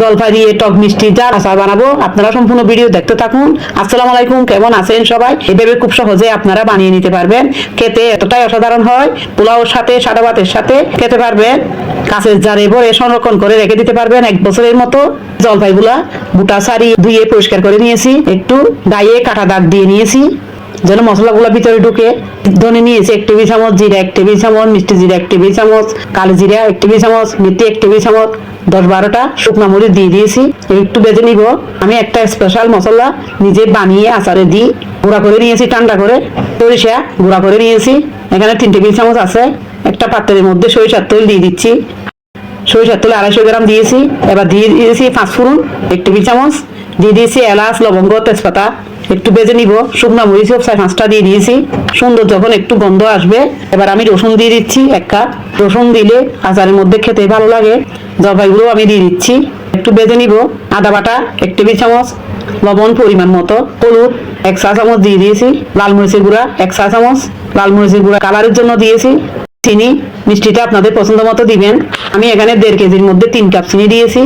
জলফাই দিয়ে টক মিষ্টি যা আচার বানাবো, আপনারা সম্পূর্ণ ভিডিও দেখতে থাকুন। আসসালামু আলাইকুম, কেমন আছেন সবাই? এভাবে খুব সহজে আপনারা বানিয়ে নিতে পারবেন। খেতে এতটাই অসাধারণ হয়, পোলাওর সাথে, সাদা ভাতের সাথে খেতে পারবেন। কাঁচের জারে ভরে সংরক্ষণ করে রেখে দিতে পারবেন এক বছরের মতো। জলপাইগুলা বুটা সারি ধুয়ে পরিষ্কার করে নিয়েছি, একটু গায়ে কাটা দাগ দিয়ে নিয়েছি। যেন মশলাগুলো ভিতরে ঢুকে ধনে নিয়েছি এক টেবিল চামচ, জিরা এক টেবিল চামচ, মিষ্টি জিরা এক টেবিল চামচ, কালো জিরা এক টেবিল চামচ মেথি এক টেবিল চামচ, দশ বারোটা শুকনা মরিচ দিয়ে দিয়েছি। একটু বেজে নিব। আমি একটা স্পেশাল মশলা নিজে বানিয়ে আচারে দিই। গুঁড়া করে নিয়েছি, ঠান্ডা করে। সরিষা গুঁড়া করে নিয়েছি। এখানে তিন টেবিল চামচ আছে। একটা পাত্রের মধ্যে সরিষার তেল দিয়ে দিচ্ছি। সরিষার তেল আড়াইশো গ্রাম দিয়েছি। এবার দিয়ে দিয়েছি পাঁচ ফোড়ন, এক টেবিল চামচ। দিয়ে দিয়েছি এলাচ, লবঙ্গ, তেজপাতা। একটু বেজে নিব। শুকনো মরিচ চার পাঁচটা দিয়ে দিয়েছি। সুন্দর যখন একটু গন্ধ আসবে, এবার আমি রসুন দিয়ে দিচ্ছি এক কাপ। রসুন দিলে আচারের মধ্যে খেতে ভালো লাগে। জলপাইগুলো আমি দিয়ে দিচ্ছি। একটু বেজে নিব। আদা বাটা, এক টেবিল চামচ। লবণ পরিমাণ মতো। হলুদ, এক চা চামচ দিয়ে দিয়েছি। লাল মরিচের গুঁড়া, এক চা চামচ। লাল মরিচের গুঁড়া কালারের জন্য দিয়েছি। চিনি, মিষ্টিটা আপনাদের পছন্দ মতো দিবেন। আমি এখানে দেড় কেজির মধ্যে তিন কাপ চিনি দিয়েছি।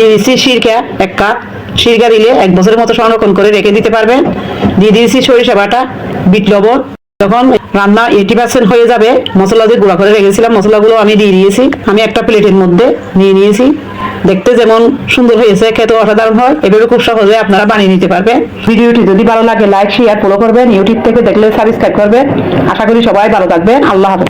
দিয়ে সিরকা এক কাপ সিরকা দিলে এক বছরের মতো সংরক্ষণ করে রেখে দিতে পারবেন। দিয়ে দিয়েছি সরিষা বাটা, বিট লবণ। যখন রান্না এইটি পার্সেন্ট হয়ে যাবে, মশলা দিয়ে গুঁড়া করে রেখেছিলাম, মশলাগুলো আমি দিয়ে দিয়েছি। আমি একটা প্লেটের মধ্যে নিয়ে নিয়েছি। দেখতে যেমন সুন্দর হয়েছে খেতে অসাধারণ হয়, এভাবে খুব সহজে আপনারা বানিয়ে নিতে পারবেন। ভিডিওটি যদি ভালো লাগে লাইক শেয়ার ফলো করবেন। ইউটিউব থেকে দেখলে সাবস্ক্রাইব করবেন। আশা করি সবাই ভালো থাকবেন। আল্লাহ হাফেজ।